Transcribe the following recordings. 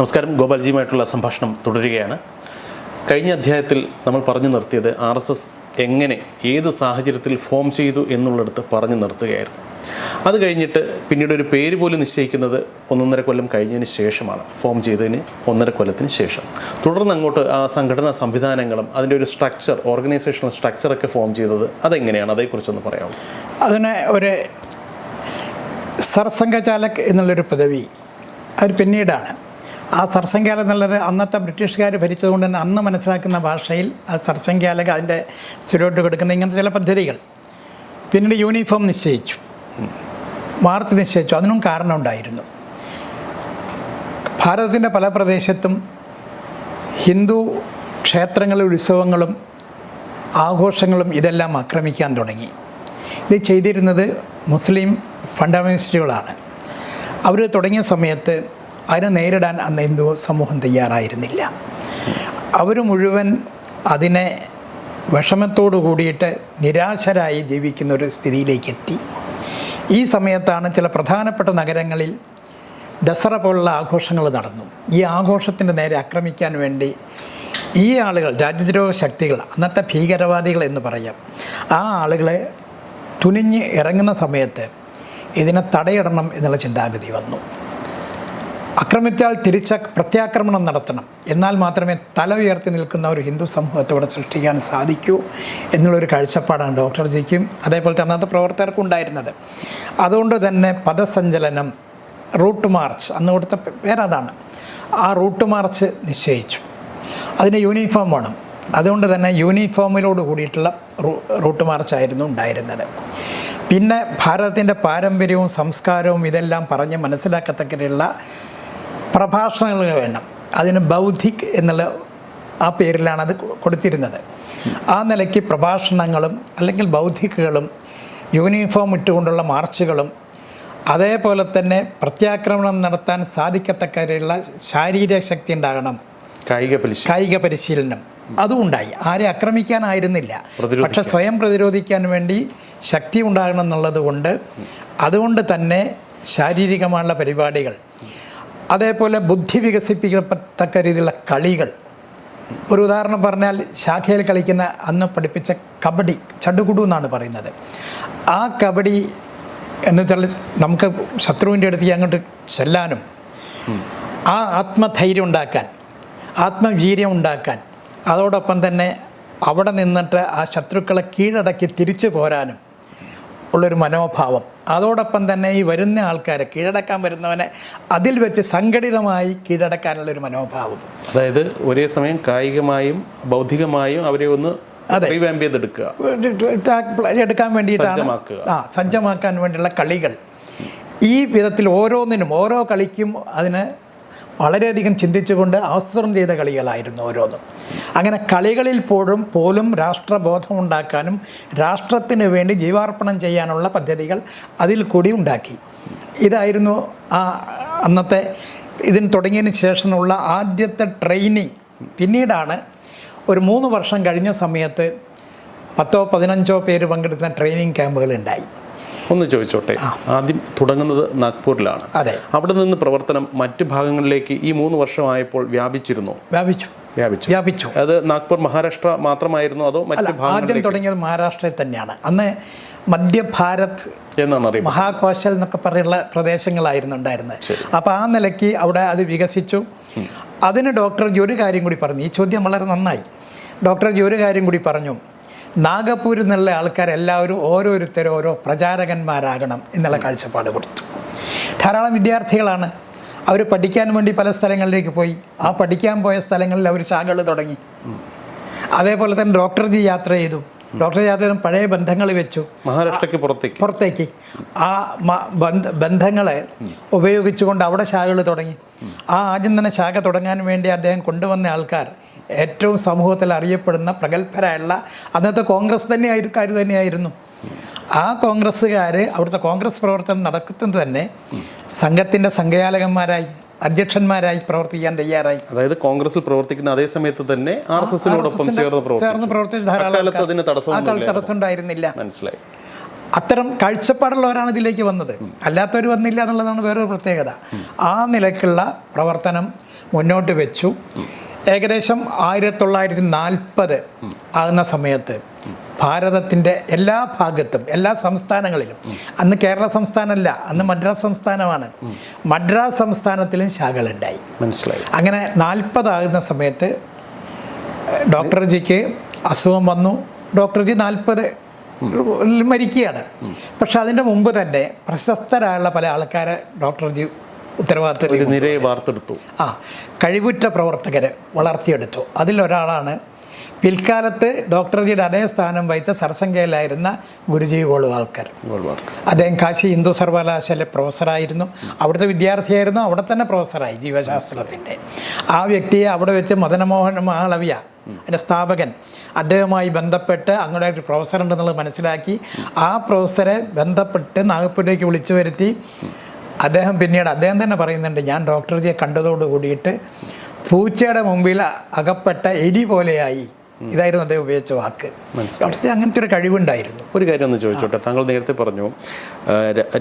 നമസ്കാരം ഗോപാൽജിയുമായിട്ടുള്ള സംഭാഷണം തുടരുകയാണ്. കഴിഞ്ഞ അധ്യായത്തിൽ നമ്മൾ പറഞ്ഞു നിർത്തിയത് ആർ എസ് എസ് എങ്ങനെ ഏത് സാഹചര്യത്തിൽ ഫോം ചെയ്തു എന്നുള്ളിടത്ത് പറഞ്ഞു നിർത്തുകയായിരുന്നു. അത് കഴിഞ്ഞിട്ട് പിന്നീട് ഒരു പേര് പോലും നിശ്ചയിക്കുന്നത് ഒന്നൊന്നര കൊല്ലം കഴിഞ്ഞതിന് ശേഷമാണ്. ഫോം ചെയ്തതിന് ഒന്നര കൊല്ലത്തിന് ശേഷം. തുടർന്ന് അങ്ങോട്ട് ആ സംഘടനാ സംവിധാനങ്ങളും അതിന്റെ ഒരു സ്ട്രക്ചർ ഓർഗനൈസേഷണൽ സ്ട്രക്ചറൊക്കെ ഫോം ചെയ്തത് അതെങ്ങനെയാണ്? അതേക്കുറിച്ചൊന്ന് പറയാമോ? അതിന് ഒരു സർസംഘചാലക് എന്നുള്ളൊരു പദവി അത് പിന്നീടാണ്. ആ സർസംഘ്യാലക് എന്നുള്ളത് അന്നത്തെ ബ്രിട്ടീഷുകാർ ഭരിച്ചതുകൊണ്ട് തന്നെ അന്ന് മനസ്സിലാക്കുന്ന ഭാഷയിൽ ആ സർസംഖ്യാലക അതിന്റെ ചുരുട്ട് കൊടുക്കുന്ന ഇങ്ങനത്തെ ചില പദ്ധതികൾ. പിന്നീട് യൂണിഫോം നിശ്ചയിച്ചു. മാർച്ച് നിശ്ചയിച്ചു. അതിനും കാരണമുണ്ടായിരുന്നു ഭാരതത്തിന്റെ പല പ്രദേശത്തും ഹിന്ദു ക്ഷേത്രങ്ങളും ഉത്സവങ്ങളും ആഘോഷങ്ങളും ഇതെല്ലാം ആക്രമിക്കാൻ തുടങ്ങി. ഇത് ചെയ്തിരുന്നത് മുസ്ലിം ഫണ്ടമെന്റലിസ്റ്റുകളാണ്. അവർ തുടങ്ങിയ സമയത്ത് അതിനെ നേരിടാൻ അന്ന് ഹിന്ദു സമൂഹം തയ്യാറായിരുന്നില്ല. അവർ മുഴുവൻ അതിനെ വിഷമത്തോടു കൂടിയിട്ട് നിരാശരായി ജീവിക്കുന്ന ഒരു സ്ഥിതിയിലേക്ക് എത്തി ഈ സമയത്താണ് ചില പ്രധാനപ്പെട്ട നഗരങ്ങളിൽ ദസറ പോലുള്ള ആഘോഷങ്ങൾ നടന്നു. ഈ ആഘോഷത്തിന്റെ നേരെ ആക്രമിക്കാൻ വേണ്ടി ഈ ആളുകൾ രാജ്യദ്രോഹ ശക്തികൾ അന്നത്തെ ഭീകരവാദികൾ എന്ന് പറയാം ആ ആളുകളെ തുനിഞ്ഞ് ഇറങ്ങുന്ന സമയത്ത് ഇതിനെ തടയിടണം എന്നുള്ള ചിന്താഗതി വന്നു. ആക്രമിച്ചാൽ തിരിച്ച പ്രത്യാക്രമണം നടത്തണം. എന്നാൽ മാത്രമേ തല ഉയർത്തി നിൽക്കുന്ന ഒരു ഹിന്ദു സമൂഹത്തെ ഇവിടെ സൃഷ്ടിക്കാൻ സാധിക്കൂ എന്നുള്ളൊരു കാഴ്ചപ്പാടാണ് ഡോക്ടർ ജിക്കും അതേപോലെ തന്നെ അന്നത്തെ പ്രവർത്തകർക്കും ഉണ്ടായിരുന്നത്. അതുകൊണ്ട് തന്നെ പദസഞ്ചലനം റൂട്ട് മാർച്ച് അന്ന് കൊടുത്ത പേരതാണ്. ആ റൂട്ട് മാർച്ച് നിശ്ചയിച്ചു. അതിന് യൂണിഫോം വേണം. അതുകൊണ്ട് തന്നെ യൂണിഫോമിലോട് കൂടിയിട്ടുള്ള റൂട്ട് മാർച്ചായിരുന്നു ഉണ്ടായിരുന്നത്. പിന്നെ ഭാരതത്തിന്റെ പാരമ്പര്യവും സംസ്കാരവും ഇതെല്ലാം പറഞ്ഞ് മനസ്സിലാക്കത്തക്കയുള്ള പ്രഭാഷണങ്ങൾ വേണം. അതിന് ബൗദ്ധിക് എന്നുള്ള ആ പേരിലാണ് അത് കൊടുത്തിരുന്നത്. ആ നിലയ്ക്ക് പ്രഭാഷണങ്ങളും അല്ലെങ്കിൽ ബൗദ്ധിക്കുകളും യൂണിഫോം ഇട്ടുകൊണ്ടുള്ള മാർച്ചുകളും അതേപോലെ തന്നെ പ്രത്യാക്രമണം നടത്താൻ സാധിക്കത്തക്കയുള്ള ശാരീരിക ശക്തി ഉണ്ടാകണം. കായിക പരിശീലനം. കായിക പരിശീലനം. അതും ഉണ്ടായി. ആരെ ആക്രമിക്കാനായിരുന്നില്ല. പക്ഷെ സ്വയം പ്രതിരോധിക്കാൻ വേണ്ടി ശക്തി ഉണ്ടാകണം എന്നുള്ളത് കൊണ്ട് അതുകൊണ്ട് തന്നെ ശാരീരികമായുള്ള പരിപാടികൾ അതേപോലെ ബുദ്ധി വികസിപ്പിക്കത്തക്ക രീതിയിലുള്ള കളികൾ. ഒരു ഉദാഹരണം പറഞ്ഞാൽ ശാഖയിൽ കളിക്കുന്ന അന്ന് പഠിപ്പിച്ച കബഡി ചടുകുടു എന്നാണ് പറയുന്നത്. ആ കബഡി എന്ന് വെച്ചാൽ നമുക്ക് ശത്രുവിന്റെ അടുത്തേക്ക് അങ്ങോട്ട് ചെല്ലാനും ആ ആത്മധൈര്യം ഉണ്ടാക്കാൻ ആത്മവീര്യം ഉണ്ടാക്കാൻ അതോടൊപ്പം തന്നെ അവിടെ നിന്നിട്ട് ആ ശത്രുക്കളെ കീഴടക്കി തിരിച്ചു പോരാനും ഉള്ളൊരു മനോഭാവം. അതോടൊപ്പം തന്നെ ഈ വരുന്ന ആൾക്കാരെ കീഴടക്കാൻ വരുന്നവനെ അതിൽ വെച്ച് സംഘടിതമായി കീഴടക്കാനുള്ള ഒരു മനോഭാവം. അതായത് ഒരേ സമയം കായികമായും ബൗദ്ധികമായും അവരെ ഒന്ന് എടുക്കാൻ വേണ്ടിയിട്ടാണ്. ആ സജ്ജമാക്കാൻ വേണ്ടിയുള്ള കളികൾ. ഈ വിധത്തിൽ ഓരോന്നിനും ഓരോ കളിക്കും അതിന് വളരെയധികം ചിന്തിച്ചുകൊണ്ട് ആസൂത്രണം ചെയ്ത കളികളായിരുന്നു ഓരോന്നും. അങ്ങനെ കളികളിൽ പോലും പോലും രാഷ്ട്രബോധം ഉണ്ടാക്കാനും രാഷ്ട്രത്തിന് വേണ്ടി ജീവാർപ്പണം ചെയ്യാനുള്ള പദ്ധതികൾ അതിൽ കൂടി ഉണ്ടാക്കി. ഇതായിരുന്നു ആ അന്നത്തെ ഇതിന് തുടങ്ങിയതിന് ശേഷമുള്ള ആദ്യത്തെ ട്രെയിനിങ്. പിന്നീടാണ് ഒരു മൂന്ന് വർഷം കഴിഞ്ഞ സമയത്ത് പത്തോ പതിനഞ്ചോ പേര് പങ്കെടുക്കുന്ന ട്രെയിനിങ് ക്യാമ്പുകൾ ഉണ്ടായി. ഒന്ന് ചോദിച്ചോട്ടെ. ആദ്യം തുടങ്ങുന്നത് നാഗ്പൂരിലാണ്. അതെ. അവിടെ നിന്ന് പ്രവർത്തനം മറ്റു ഭാഗങ്ങളിലേക്ക് ഈ മൂന്ന് വർഷമായപ്പോൾ വ്യാപിച്ചിരുന്നു? വ്യാപിച്ചു. വ്യാപിച്ചു. വ്യാപിച്ചു. അത് നാഗ്പൂർ മഹാരാഷ്ട്ര മാത്രമായിരുന്നു അതോ മറ്റു ആദ്യം തുടങ്ങിയത് മഹാരാഷ്ട്രയിൽ തന്നെയാണ്. അന്ന് മധ്യഭാരത് എന്നാണ് അറിയുന്നത് മഹാകോശൽ എന്നൊക്കെ പറയുന്ന പ്രദേശങ്ങളായിരുന്നു ഉണ്ടായിരുന്നത്. അപ്പോൾ ആ നിലയ്ക്ക് അവിടെ അത് വികസിച്ചു. അതിന് ഡോക്ടർ ജി ഒരു കാര്യം കൂടി പറഞ്ഞു. ഈ ചോദ്യം വളരെ നന്നായി. ഡോക്ടർ ജി ഒരു കാര്യം കൂടി പറഞ്ഞു. നാഗപ്പൂരിൽ നിന്നുള്ള ആൾക്കാരെല്ലാവരും ഓരോരുത്തരും ഓരോ പ്രചാരകന്മാരാകണം എന്നുള്ള കാഴ്ചപ്പാട് കൊടുത്തു. ധാരാളം വിദ്യാർത്ഥികളാണ്. അവർ പഠിക്കാൻ വേണ്ടി പല സ്ഥലങ്ങളിലേക്ക് പോയി. ആ പഠിക്കാൻ പോയ സ്ഥലങ്ങളിൽ അവർ ശാഖകൾ തുടങ്ങി. അതേപോലെ തന്നെ ഡോക്ടർ ജി യാത്ര ചെയ്തു. ഡോക്ടർ യാത്ര പഴയ ബന്ധങ്ങൾ വെച്ചു. മഹാരാഷ്ട്രക്ക് പുറത്തേക്ക്. പുറത്തേക്ക്. ആ ബന്ധ ബന്ധങ്ങളെ ഉപയോഗിച്ചുകൊണ്ട് അവിടെ ശാഖകൾ തുടങ്ങി. ആ ആദ്യം തന്നെ ശാഖ തുടങ്ങാൻ വേണ്ടി അദ്ദേഹം കൊണ്ടുവന്ന ആൾക്കാർ ഏറ്റവും സമൂഹത്തിൽ അറിയപ്പെടുന്ന പ്രഗത്ഭരായുള്ള അന്നത്തെ കോൺഗ്രസ് തന്നെ ആയിരിക്കാർ തന്നെയായിരുന്നു. ആ കോൺഗ്രസ്സുകാർ അവിടുത്തെ കോൺഗ്രസ് പ്രവർത്തനം നടക്കുന്നത് തന്നെ സംഘത്തിന്റെ സംഘചാലകന്മാരായി അധ്യക്ഷന്മാരായി പ്രവർത്തിക്കാൻ തയ്യാറായി. അതായത് കോൺഗ്രസിൽ പ്രവർത്തിക്കുന്ന അതേ സമയത്ത് തന്നെ ആർ എസ് എസിനോടൊപ്പം ചേർന്ന് പ്രവർത്തിച്ചു. ധാരാളം തടസ്സം ഉണ്ടായിരുന്നില്ല മനസ്സിലായി. അത്തരം കാഴ്ചപ്പാടുള്ളവരാണ് ഇതിലേക്ക് വന്നത്. അല്ലാത്തവർ വന്നില്ല എന്നുള്ളതാണ് വേറൊരു പ്രത്യേകത. ആ നിലയ്ക്കുള്ള പ്രവർത്തനം മുന്നോട്ട് വെച്ചു. ഏകദേശം ആയിരത്തി തൊള്ളായിരത്തി നാൽപ്പത് ആകുന്ന സമയത്ത് ഭാരതത്തിന്റെ എല്ലാ ഭാഗത്തും എല്ലാ സംസ്ഥാനങ്ങളിലും അന്ന് കേരള സംസ്ഥാനമല്ല അന്ന് മദ്രാസ് സംസ്ഥാനമാണ് മദ്രാസ് സംസ്ഥാനത്തിലും ശാഖകളുണ്ടായി മനസ്സിലായി. അങ്ങനെ നാൽപ്പതാകുന്ന സമയത്ത് ഡോക്ടർ ജിക്ക് അസുഖം വന്നു. ഡോക്ടർ ജി നാൽപ്പത് മരിക്കുകയാണ്. പക്ഷെ അതിന്റെ മുമ്പ് തന്നെ പ്രശസ്തരായുള്ള പല ആൾക്കാരെ ഡോക്ടർ ജി ഉത്തരവാദിത്തത്തിൽ ഒരു നിരയെ വാർത്തെടുത്തു. ആ കഴിവുറ്റ പ്രവർത്തകരെ വളർത്തിയെടുത്തു. അതിലൊരാളാണ് പിൽക്കാലത്ത് ഡോക്ടർ ജിയുടെ അതേ സ്ഥാനം വഹിച്ച സർസംഖ്യയിലായിരുന്ന ഗുരുജി ഗോൾവാൾക്കർ. അദ്ദേഹം കാശി ഹിന്ദു സർവകലാശാല പ്രൊഫസറായിരുന്നു. അവിടുത്തെ വിദ്യാർത്ഥിയായിരുന്നു അവിടെ തന്നെ പ്രൊഫസറായി ജീവശാസ്ത്രത്തിന്റെ. ആ വ്യക്തിയെ അവിടെ വെച്ച് മദനമോഹൻ മാളവ്യ അതിന്റെ സ്ഥാപകൻ അദ്ദേഹവുമായി ബന്ധപ്പെട്ട് അങ്ങോട്ട് ഒരു പ്രൊഫസർ ഉണ്ടെന്നുള്ളത് മനസ്സിലാക്കി ആ പ്രൊഫസറെ ബന്ധപ്പെട്ട് നാഗപ്പൂരിലേക്ക് വിളിച്ചു വരുത്തി അദ്ദേഹം പിന്നീട് അദ്ദേഹം തന്നെ പറയുന്നുണ്ട് ഞാൻ ഡോക്ടർജിയെ കണ്ടതോട് കൂടിയിട്ട് പൂച്ചയുടെ മുമ്പിൽ അകപ്പെട്ട എലി പോലെയായി. ഇതായിരുന്നു അദ്ദേഹം ഉപയോഗിച്ച വാക്ക്. മനസ്സിലായി. അങ്ങനത്തെ ഒരു കഴിവുണ്ടായിരുന്നു. ഒരു കാര്യം ഒന്ന് ചോദിച്ചോട്ടെ? താങ്കൾ നേരത്തെ പറഞ്ഞു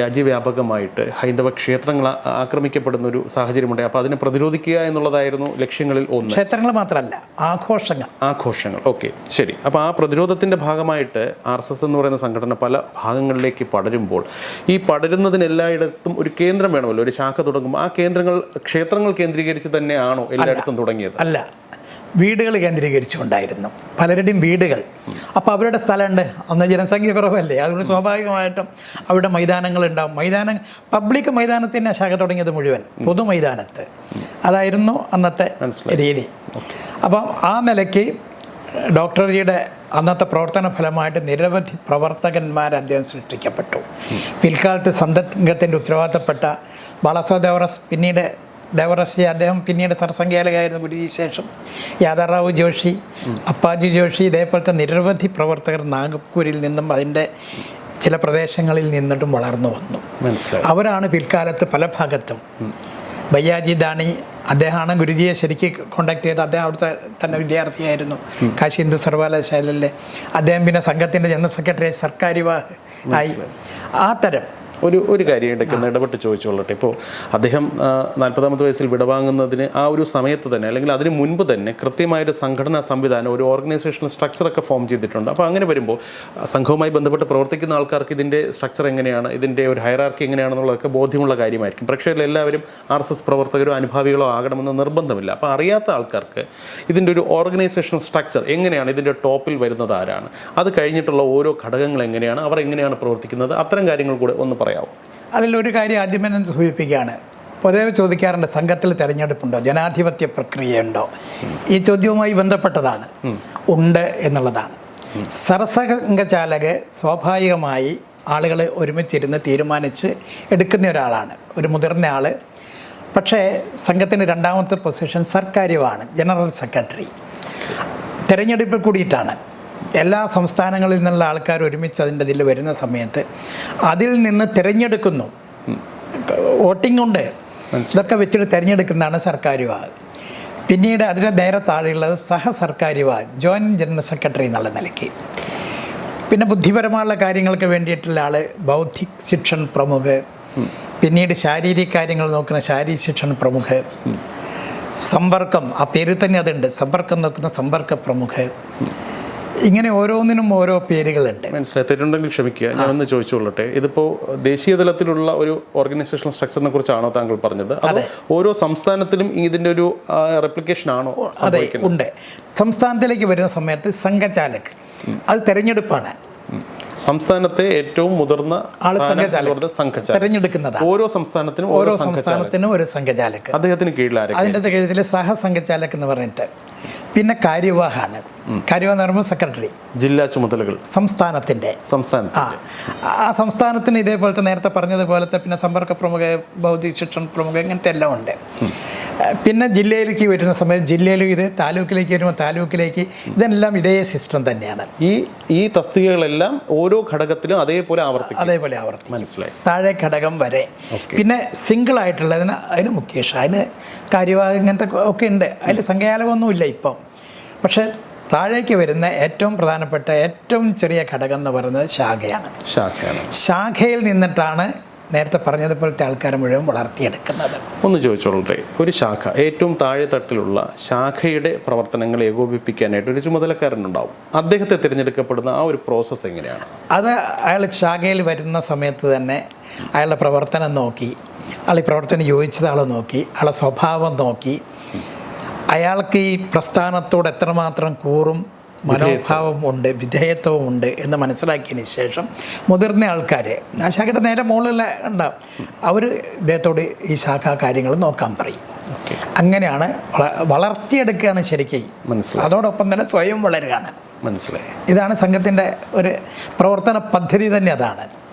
രാജ്യവ്യാപകമായിട്ട് ഹൈന്ദവ ക്ഷേത്രങ്ങൾ ആക്രമിക്കപ്പെടുന്ന ഒരു സാഹചര്യമുണ്ട്. അപ്പോൾ അതിനെ പ്രതിരോധിക്കുക എന്നുള്ളതായിരുന്നു ലക്ഷ്യങ്ങളിൽ ഒന്ന്. ക്ഷേത്രങ്ങൾ മാത്രമല്ല ആഘോഷങ്ങൾ. ആഘോഷങ്ങൾ. ഓക്കെ ശരി. അപ്പോൾ ആ പ്രതിരോധത്തിന്റെ ഭാഗമായിട്ട് ആർ എസ് എസ് എന്ന് പറയുന്ന സംഘടന പല ഭാഗങ്ങളിലേക്ക് പടരുമ്പോൾ ഈ പടരുന്നതിന് എല്ലായിടത്തും ഒരു കേന്ദ്രം വേണമല്ലോ? ഒരു ശാഖ തുടങ്ങുമ്പോൾ ആ കേന്ദ്രങ്ങൾ ക്ഷേത്രങ്ങൾ കേന്ദ്രീകരിച്ച് തന്നെയാണോ എല്ലായിടത്തും തുടങ്ങിയത്? അല്ല. വീടുകൾ കേന്ദ്രീകരിച്ചുകൊണ്ടായിരുന്നു. പലരുടെയും വീടുകൾ. അപ്പോൾ അവരുടെ സ്ഥലമുണ്ട്. അന്ന് ജനസംഖ്യ കുറവല്ലേ? അതുകൊണ്ട് സ്വാഭാവികമായിട്ടും അവിടെ മൈതാനങ്ങളുണ്ടാവും. മൈതാനം പബ്ലിക് മൈതാനത്തിന്റെ ശാഖ തുടങ്ങിയത് മുഴുവൻ പൊതുമൈതാനത്ത്. അതായിരുന്നു അന്നത്തെ. രീതി. അപ്പം ആ നിലയ്ക്ക് ഡോക്ടർജിയുടെ അന്നത്തെ പ്രവർത്തന ഫലമായിട്ട് നിരവധി പ്രവർത്തകന്മാർ അദ്ദേഹം സൃഷ്ടിക്കപ്പെട്ടു. പിൽക്കാലത്ത് സംഘത്തിന്റെ ഉത്തരവാദിത്തപ്പെട്ട ബാലസോദേവറസ് പിന്നീട് ദേവറസ് അദ്ദേഹം പിന്നീട് സർസംഖ്യാലകായിരുന്നു ഗുരുജി ശേഷം യാദാറാവു ജോഷി അപ്പാജി ജോഷി ഇതേപോലത്തെ നിരവധി പ്രവർത്തകർ നാഗ്പൂരിൽ നിന്നും അതിന്റെ ചില പ്രദേശങ്ങളിൽ നിന്നിട്ടും വളർന്നു വന്നു. അവരാണ് പിൽക്കാലത്ത് പല ഭാഗത്തും. ബയ്യാജി ദാണി അദ്ദേഹമാണ് ഗുരുജിയെ ശരിക്ക് കോണ്ടാക്ട് ചെയ്ത് അദ്ദേഹം അവിടുത്തെ തന്നെ വിദ്യാർത്ഥിയായിരുന്നു. കാശി ഹിന്ദു സർവകലാശാലയിലെ. അദ്ദേഹം പിന്നെ സംഘത്തിന്റെ ജനറൽ സെക്രട്ടറി സർക്കാരിവാഹ് ആയി. ആ തരം ഒരു ഒരു കാര്യം ഇടയ്ക്ക് ഒന്ന് ഇടപെട്ട് ചോദിച്ചോളട്ടെ ഇപ്പോൾ അദ്ദേഹം നാൽപ്പതാമത്തെ വയസ്സിൽ വിടവാങ്ങുന്നതിന് ആ ഒരു സമയത്ത് തന്നെ അല്ലെങ്കിൽ അതിന് മുൻപ് തന്നെ കൃത്യമായൊരു സംഘടനാ സംവിധാനം ഒരു ഓർഗനൈസേഷണൽ സ്ട്രക്ചറൊക്കെ ഫോം ചെയ്തിട്ടുണ്ട്. അപ്പോൾ അങ്ങനെ വരുമ്പോൾ സംഘവുമായി ബന്ധപ്പെട്ട് പ്രവർത്തിക്കുന്ന ആൾക്കാർക്ക് ഇതിന്റെ സ്ട്രക്ചർ എങ്ങനെയാണ് ഇതിന്റെ ഒരു ഹയറാർക്കി എങ്ങനെയാണെന്നുള്ളതൊക്കെ ബോധ്യമുള്ള കാര്യമായിരിക്കും. പക്ഷേ എല്ലാവരും ആർ എസ് എസ് പ്രവർത്തകരോ അനുഭാവികളോ ആകണമെന്ന് നിർബന്ധമില്ല. അപ്പോൾ അറിയാത്ത ആൾക്കാർക്ക് ഇതിന്റെ ഒരു ഓർഗനൈസേഷൻ സ്ട്രക്ചർ എങ്ങനെയാണ് ഇതിന്റെ ടോപ്പിൽ വരുന്നത് ആരാണ് അത് കഴിഞ്ഞിട്ടുള്ള ഓരോ ഘടകങ്ങൾ എങ്ങനെയാണ് അവർ എങ്ങനെയാണ് പ്രവർത്തിക്കുന്നത് അത്തരം കാര്യങ്ങൾ കൂടെ ഒന്ന് പറയാമോ അതിലൊരു കാര്യം ആദ്യമേ ഞാൻ സൂചിപ്പിക്കുകയാണ്. പൊതുവെ ചോദിക്കാറുണ്ട് സംഘത്തിൽ തെരഞ്ഞെടുപ്പുണ്ടോ? ജനാധിപത്യ പ്രക്രിയയുണ്ടോ? ഈ ചോദ്യവുമായി ബന്ധപ്പെട്ടതാണ്. ഉണ്ട് എന്നുള്ളതാണ്. സർസംഘചാലക് സ്വാഭാവികമായി ആളുകൾ ഒരുമിച്ചിരുന്ന് തീരുമാനിച്ച് എടുക്കുന്ന ഒരാളാണ്. ഒരു മുതിർന്ന ആൾ പക്ഷേ സംഘത്തിന് രണ്ടാമത്തെ പൊസിഷൻ സർക്കാരുമാണ് ജനറൽ സെക്രട്ടറി. തെരഞ്ഞെടുപ്പിൽ കൂടിയിട്ടാണ്. എല്ലാ സംസ്ഥാനങ്ങളിൽ നിന്നുള്ള ആൾക്കാർ ഒരുമിച്ച് അതിന്റെ ഇതിൽ വരുന്ന സമയത്ത് അതിൽ നിന്ന് തിരഞ്ഞെടുക്കുന്നു. വോട്ടിംഗ് ഉണ്ട്. ഇതൊക്കെ വെച്ചിട്ട് തിരഞ്ഞെടുക്കുന്നതാണ് സർക്കാർ വിഭാഗ്. പിന്നീട് അതിന് നേരെ താഴെയുള്ളത് സഹ സർക്കാർ വിഭാഗ് ജോയിന്റ് ജനറൽ സെക്രട്ടറി എന്നുള്ള നിലയ്ക്ക്. പിന്നെ ബുദ്ധിപരമായുള്ള കാര്യങ്ങൾക്ക് വേണ്ടിയിട്ടുള്ള ആൾ ബൗദ്ധിക് ശിക്ഷൺ പ്രമുഖ്. പിന്നീട് ശാരീരിക കാര്യങ്ങൾ നോക്കുന്ന ശാരീരിക ശിക്ഷൺ പ്രമുഖ്. സമ്പർക്കം ആ പേര് തന്നെ അതുണ്ട്. സമ്പർക്കം നോക്കുന്ന സമ്പർക്ക പ്രമുഖ്. ഇങ്ങനെ ഓരോന്നിനും ഓരോ പേരുകളുണ്ട്. മനസ്സിലായി തെറ്റുണ്ടെങ്കിൽ ക്ഷമിക്കുക. ഞാൻ ഒന്ന് ചോദിച്ചോളട്ടെ ഇതിപ്പോ ദേശീയ തലത്തിലുള്ള ഒരു ഓർഗനൈസേഷണൽ സ്ട്രക്ചറിനെ കുറിച്ചാണോ താങ്കൾ പറഞ്ഞത്? അതെ ഓരോ സംസ്ഥാനത്തിലും ഇതിന്റെ ഒരു റെപ്ലിക്കേഷൻ ആണോ അതെ ഉണ്ട്. സംസ്ഥാനത്തിലേക്ക് വരുന്ന സമയത്ത് സംഘചാലക്. അത് തെരഞ്ഞെടുപ്പാണ്. സംസ്ഥാനത്തെ ഏറ്റവും മുതിർന്ന തെരഞ്ഞെടുക്കുന്നത് ഓരോ സംസ്ഥാനത്തിനും ഓരോ സംസ്ഥാനത്തിനും ഒരു സംഘചാലക്. അദ്ദേഹത്തിന് കീഴിലാണ് അതിന്റെ കീഴിൽ സഹസംഘചാലക് എന്ന് പറഞ്ഞിട്ട് പിന്നെ കാര്യവാഹാണ് കാര്യവാഹ എന്ന് പറയുമ്പോൾ സെക്രട്ടറി. ജില്ലാ ചുമതലകൾ. സംസ്ഥാനത്തിന്റെ. സംസ്ഥാന ആ ആ സംസ്ഥാനത്തിന് ഇതേപോലത്തെ നേരത്തെ പറഞ്ഞതുപോലത്തെ പിന്നെ സമ്പർക്ക പ്രമുഖ ഭൗതിക ശിക്ഷൺ പ്രമുഖ ഇങ്ങനത്തെ എല്ലാം ഉണ്ട്. പിന്നെ ജില്ലയിലേക്ക് വരുന്ന സമയത്ത് ജില്ലയിലും ഇത് താലൂക്കിലേക്ക് വരുമ്പോൾ താലൂക്കിലേക്ക് ഇതെല്ലാം ഇതേ സിസ്റ്റം തന്നെയാണ്. ഈ ഈ തസ്തികകളെല്ലാം ഓരോ ഘടകത്തിലും അതേപോലെ ആവർത്തിക്കും. അതേപോലെ ആവർത്തി മനസ്സിലായി. താഴെ ഘടകം വരെ. പിന്നെ സിംഗിൾ ആയിട്ടുള്ളതിന് അതിന് മുഖ്യേഷ അതിന് കാര്യവാഹം ഇങ്ങനത്തെ ഒക്കെ ഉണ്ട്. അതിൽ സംഖ്യാലമൊന്നുമില്ല ഇപ്പം. പക്ഷേ താഴേക്ക് വരുന്ന ഏറ്റവും പ്രധാനപ്പെട്ട ഏറ്റവും ചെറിയ ഘടകം എന്ന് പറയുന്നത് ശാഖയാണ്. ശാഖയാണ്. ശാഖയിൽ നിന്നിട്ടാണ് നേരത്തെ പറഞ്ഞതുപോലത്തെ ആൾക്കാരെ മുഴുവൻ വളർത്തിയെടുക്കുന്നത്. ഒന്ന് ചോദിച്ചോളട്ടെ ഒരു ശാഖ ഏറ്റവും താഴെ തട്ടിലുള്ള ശാഖയുടെ പ്രവർത്തനങ്ങൾ ഏകോപിപ്പിക്കാനായിട്ട് ഒരു ചുമതലക്കാരനുണ്ടാവും. അദ്ദേഹത്തെ തിരഞ്ഞെടുക്കപ്പെടുന്ന ആ ഒരു പ്രോസസ്സ് എങ്ങനെയാണ്? അത് അയാൾ ശാഖയിൽ വരുന്ന സമയത്ത് തന്നെ അയാളുടെ പ്രവർത്തനം നോക്കി അയാൾ ഈ പ്രവർത്തനം യോജിച്ചതാളെ നോക്കി അയാളെ സ്വഭാവം നോക്കി അയാൾക്ക് ഈ പ്രസ്ഥാനത്തോട് എത്രമാത്രം കൂറും മനോഭാവം വിധേയത്വമുണ്ട് എന്ന് മനസ്സിലാക്കിയതിന് ശേഷം മുതിർന്ന ആൾക്കാരെ ആ ശാഖയുടെ നേരെ മുകളിൽ ഉണ്ടാവും. അവർ ഇദ്ദേഹത്തോട് ഈ ശാഖ കാര്യങ്ങൾ നോക്കാൻ പറയും. അങ്ങനെയാണ് വള- വളർത്തിയെടുക്കുകയാണ് ശരിക്കും. മനസ്സിലായി. അതോടൊപ്പം തന്നെ സ്വയം വളരുകയാണ്. മനസ്സിലായി. ഇതാണ് സംഘത്തിന്റെ ഒരു പ്രവർത്തന പദ്ധതി തന്നെ അതാണ്.